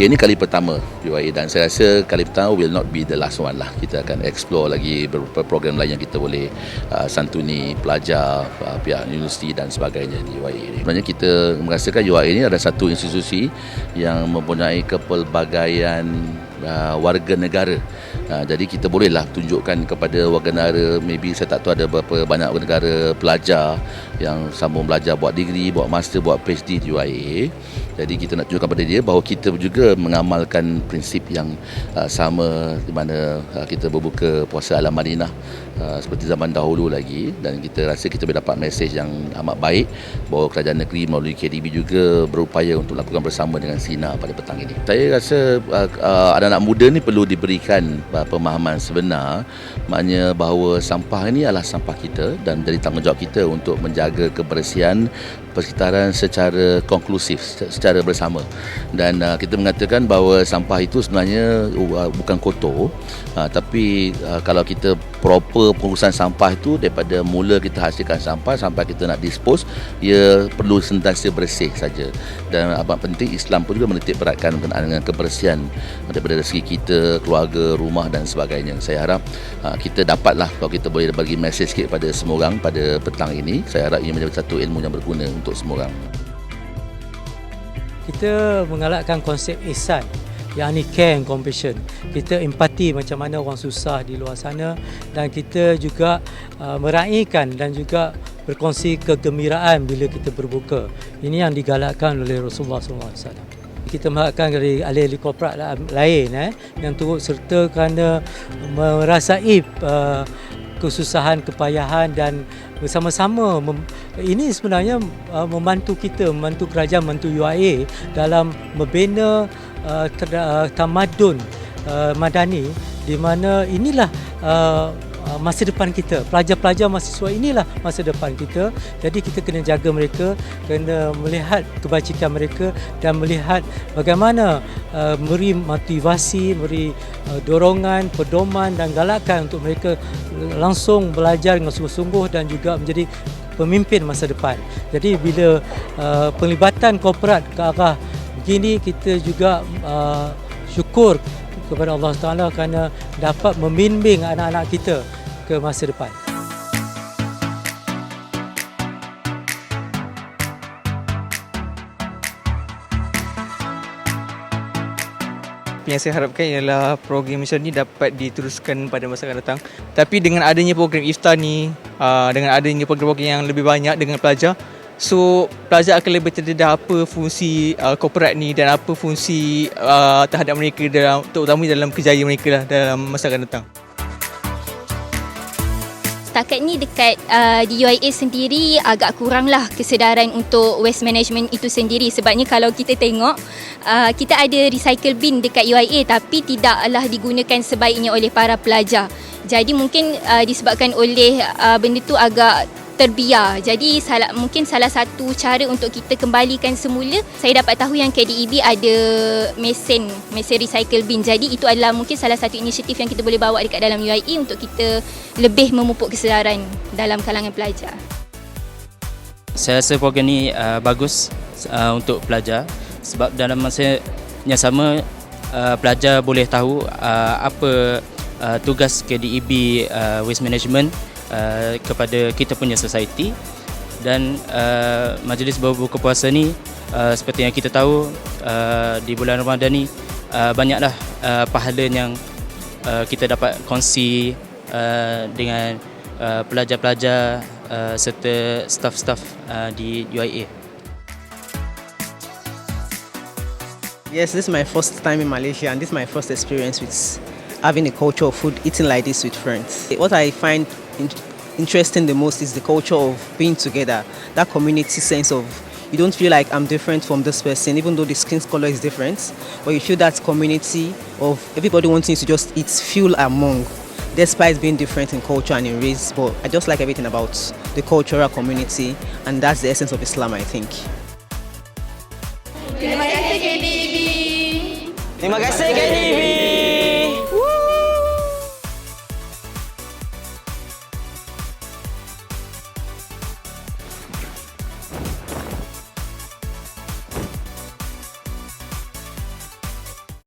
Ini kali pertama UIA dan saya rasa kali pertama will not be the last one lah. Kita akan explore lagi beberapa program lain yang kita boleh uh, santuni pelajar, uh, pihak universiti dan sebagainya di UIA ini. Sebenarnya kita merasakan UIA ini adalah satu institusi yang mempunyai kepelbagaian uh, warga negara. Uh, jadi kita bolehlah tunjukkan kepada warga negara maybe saya tak tahu ada berapa banyak warga negara pelajar yang sambung belajar buat degree, buat master, buat PhD di UIA. Jadi kita nak tunjukkan kepada dia bahawa kita juga mengamalkan prinsip yang uh, sama di mana uh, kita berbuka puasa alam Madinah uh, seperti zaman dahulu lagi dan kita rasa kita boleh dapat mesej yang amat baik bahawa kerajaan negeri melalui KDB juga berupaya untuk lakukan bersama dengan SINA pada petang ini. Saya rasa uh, uh, anak-anak muda ni perlu diberikan uh, pemahaman sebenar. Maknanya bahawa sampah ini adalah sampah kita dan jadi tanggungjawab kita untuk menjaga kebersihan persekitaran secara konklusif secara bersama. Dan uh, kita mengatakan bahawa sampah itu sebenarnya uh, bukan kotor uh, tapi uh, kalau kita proper pengurusan sampah itu daripada mula kita hasilkan sampah sampai kita nak dispose ia perlu sentiasa bersih saja. Dan amat penting Islam pun juga menitik beratkan berkenaan dengan kebersihan daripada segi kita keluarga rumah dan sebagainya. Saya harap uh, kita dapatlah kalau kita boleh bagi mesej sikit kepada semua orang pada petang ini saya harap ia menjadi satu ilmu yang berguna untuk semua orang. Kita mengalakkan konsep ihsan yang ni care and compassion. Kita empati macam mana orang susah di luar sana dan kita juga uh, meraihkan dan juga berkongsi kegembiraan bila kita berbuka. Ini yang digalakkan oleh Rasulullah SAW. Kita mengharapkan dari ahli-ahli korporat lain eh, yang turut serta kerana merasai uh, kesusahan, kepayahan dan bersama-sama ini sebenarnya uh, membantu kita, membantu kerajaan, membantu UIA dalam membina uh, uh, tamadun madani di mana inilah masa depan kita. Pelajar-pelajar mahasiswa inilah masa depan kita. Jadi kita kena jaga mereka, kena melihat kebajikan mereka dan melihat bagaimana uh, beri motivasi, beri uh, dorongan, pedoman dan galakan untuk mereka langsung belajar dengan sungguh-sungguh dan juga menjadi pemimpin masa depan. Jadi bila uh, penglibatan korporat ke arah begini kita juga uh, syukur kepada Allah Taala kerana dapat membimbing anak-anak kita ke masa depan. Yang saya harapkan ialah program macam ni dapat diteruskan pada masa akan datang. Tapi dengan adanya program iftar ni, uh, dengan adanya program-program yang lebih banyak dengan pelajar, so pelajar akan lebih terdedah apa fungsi uh, korporat ni dan apa fungsi uh, terhadap mereka dalam terutama dalam kerjaya mereka lah dalam masa akan datang. Setakat ni dekat uh, di UIA sendiri agak kuranglah kesedaran untuk waste management itu sendiri sebabnya kalau kita tengok uh, kita ada recycle bin dekat UIA tapi tidaklah digunakan sebaiknya oleh para pelajar. Jadi mungkin uh, disebabkan oleh uh, benda tu agak terbiar. Jadi salah, mungkin salah satu cara untuk kita kembalikan semula, saya dapat tahu yang KDEB ada mesin, mesin recycle bin. Jadi itu adalah mungkin salah satu inisiatif yang kita boleh bawa dekat dalam UIE untuk kita lebih memupuk kesedaran dalam kalangan pelajar. Saya rasa program ni uh, bagus uh, untuk pelajar sebab dalam masa yang sama uh, pelajar boleh tahu uh, apa uh, tugas KDEB uh, Waste Management uh, kepada kita punya society dan uh, majlis berbuka puasa ni uh, seperti yang kita tahu uh, di bulan Ramadan ni uh, banyaklah uh, pahala yang uh, kita dapat kongsi uh, dengan uh, pelajar-pelajar uh, serta staff-staff uh, di UIA. Yes, this is my first time in Malaysia and this is my first experience with having a culture of food eating like this with friends. What I find interesting the most is the culture of being together, that community sense of you don't feel like I'm different from this person, even though the skin color is different, but you feel that community of everybody wanting to just eat, feel among, despite being different in culture and in race. But I just like everything about the cultural community, and that's the essence of Islam, I think. Terima kasih KDB.